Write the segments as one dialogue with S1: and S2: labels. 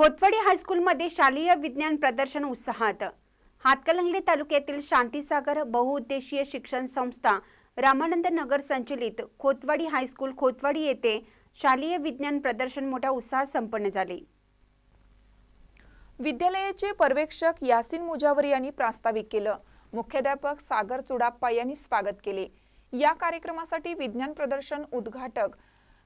S1: खोतवाडी हायस्कूलमध्ये शालेय विज्ञान प्रदर्शन उत्साहात. हातकलंगले तालुक्यातील शांतीसागर बहुउद्देशीय शिक्षण संस्था रामानंद नगर संचलित खोतवाडी हायस्कूल खोतवाडी येथे शालेय विज्ञान प्रदर्शन मोठ्या उत्साहात संपन्न झाले.
S2: विद्यालयाचे पर्यवेक्षक यासिन मुजावर यांनी प्रास्ताविक केलं. मुख्याध्यापक सागर चुडाप्पा यांनी स्वागत केले. या कार्यक्रमासाठी विज्ञान प्रदर्शन उद्घाटक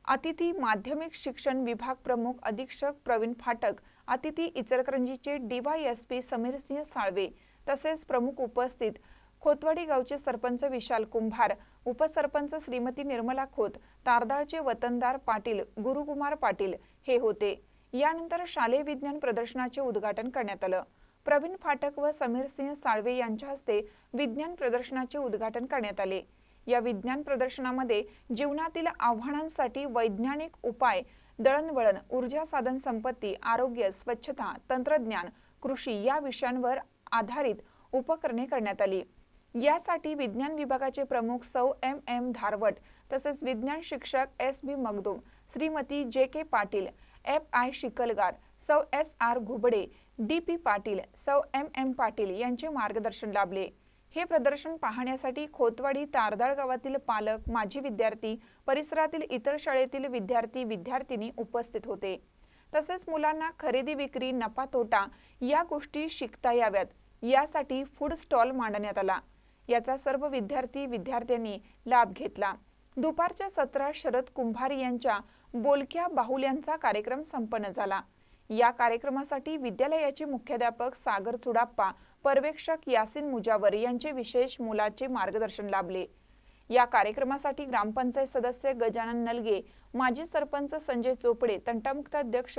S2: अतिथी माध्यमिक शिक्षण विभाग प्रमुख अधीक्षक प्रवीण फाटक अतिथी इचलकरंजीचे डीवायएसपी समीरसिंह साळवे तसेच प्रमुख उपस्थित खोतवाडी गावचे सरपंच विशाल कुंभार उपसरपंच श्रीमती निर्मला खोत तारदाळचे वतनदार पाटील गुरुकुमार पाटील हे होते. यानंतर शालेय विज्ञान प्रदर्शनाचे उद्घाटन करण्यात आलं. प्रवीण फाटक व समीरसिंह साळवे यांच्या हस्ते विज्ञान प्रदर्शनाचे उद्घाटन करण्यात आले. या विज्ञान प्रदर्शनामध्ये जीवनातील आव्हानांसाठी वैज्ञानिक उपाय दळणवळण ऊर्जा साधन संपत्ती आरोग्य स्वच्छता तंत्रज्ञान कृषी या विषयांवर आधारित उपकरणे करण्यात आली. यासाठी विज्ञान विभागाचे प्रमुख सौ एम एम धारवट तसेच विज्ञान शिक्षक S B Magdum Shrimati J K Patil F I Shikalgar Sau S R Ghubade D P Patil Sau M M Patil यांचे मार्गदर्शन लाभले. हे प्रदर्शन पाहण्यासाठी खोतवाडी तारदाळ गावातील पालक माजी विद्यार्थी परिसरातील इतर शाळेतील विद्यार्थी विद्यार्थिनी उपस्थित होते. तसेच मुलांना खरेदी विक्री नफा तोटा या गोष्टी शिकता याव्यात. यासाठी फूड स्टॉल मांडण्यात आला. याचा सर्व विद्यार्थी विद्यार्थ्यांनी लाभ घेतला. दुपारच्या सत्रात शरद कुंभार यांच्या बोलक्या बाहुल्यांचा कार्यक्रम संपन्न झाला. या कार्यक्रमासाठी विद्यालयाचे मुख्याध्यापक सागर चुडाप्पा पर्यवेक्षक यासिन मुजावर यांचे विशेष मुलाचे मार्गदर्शन लाभले. या कार्यक्रमासाठी ग्रामपंचायत सदस्य गजानन नलगे माजी सरपंच संजय चोपडे तंटामुक्त अध्यक्ष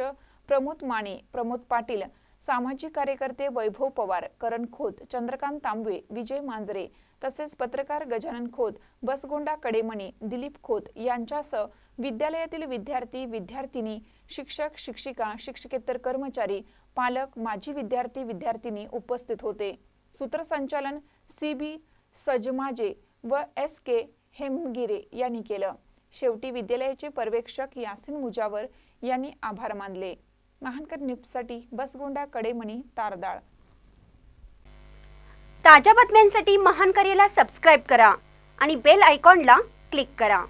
S2: प्रमोद माने प्रमोद पाटील सामाजिक कार्यकर्ते वैभव पवार करण खोत चंद्रकांत तांबवे विजय मांजरे तसेच पत्रकार गजानन खोत बसगोंडा कडेमणी दिलीप खोत यांच्यासह विद्यालयातील विद्यार्थी विद्यार्थिनी शिक्षक शिक्षिका शिक्षकेतर कर्मचारी पालक माजी विद्यार्थी विद्यार्थिनी उपस्थित होते. सूत्रसंचालन सी बी सजमाजे व एस के हेमगिरे यांनी केलं. शेवटी विद्यालयाचे पर्यवेक्षक यासिन मुजावर यांनी आभार मानले. महानकर न्यूजसाठी बसगोंडा कडेमणी तारदाळ.
S1: ताज्या बातम्यांसाठी महानकरेला सबस्क्राईब करा आणि बेल आयकॉनला क्लिक करा.